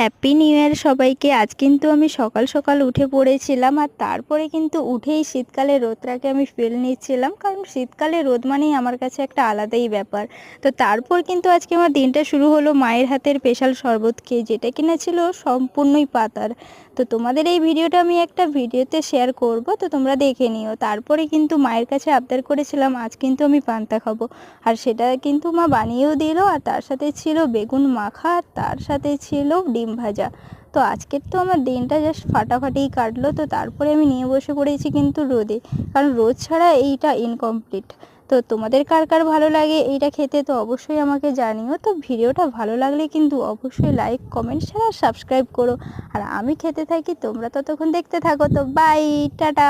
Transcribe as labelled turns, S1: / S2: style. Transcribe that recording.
S1: Happy new year সবাইকে। আজ কিন্তু আমি সকাল সকাল উঠে পড়েছিলাম আর তারপরে কিন্তু উঠেই শীতকালে রোদটাকে আমি ফিল নিচ্ছিলাম, কারণ শীতকালে রোদ মানেই আমার কাছে একটা আলাদাই ব্যাপার। তো তারপর কিন্তু আজকে আমার দিনটা শুরু হলো মায়ের হাতের স্পেশাল শরবত খেয়ে, যেটা কিনা ছিল সম্পূর্ণই পাতার। তো তোমাদের এই ভিডিওটা আমি একটা ভিডিওতে শেয়ার করব, তো তোমরা দেখে নিও। তারপরে কিন্তু মায়ের কাছে আবদার করেছিলাম, আজ কিন্তু আমি পান্তা খাব। আর সেটা কিন্তু মা বানিয়েও দিল, আর তার সাথে ছিল বেগুন মাখা, আর তার সাথে ছিল ডিম ভাজা। তো আজকের তো আমার দিনটা জাস্ট ফাটাফাটিই কাটলো, তো তারপরে আমি নিয়ে বসে পড়েছি কিন্তু রোদে। কারণ রোদ ছাড়া এইটা ইনকমপ্লিট তো তোমাদের কার কার ভালো লাগে এইটা খেতে তো অবশ্যই আমাকে জানিও। তো ভিডিওটা ভালো লাগলে কিন্তু অবশ্যই লাইক কমেন্ট ছাড়া সাবস্ক্রাইব করো। আর আমি খেতে থাকি, তোমরা ততক্ষণ দেখতে থাকো। তো বাই টাটা।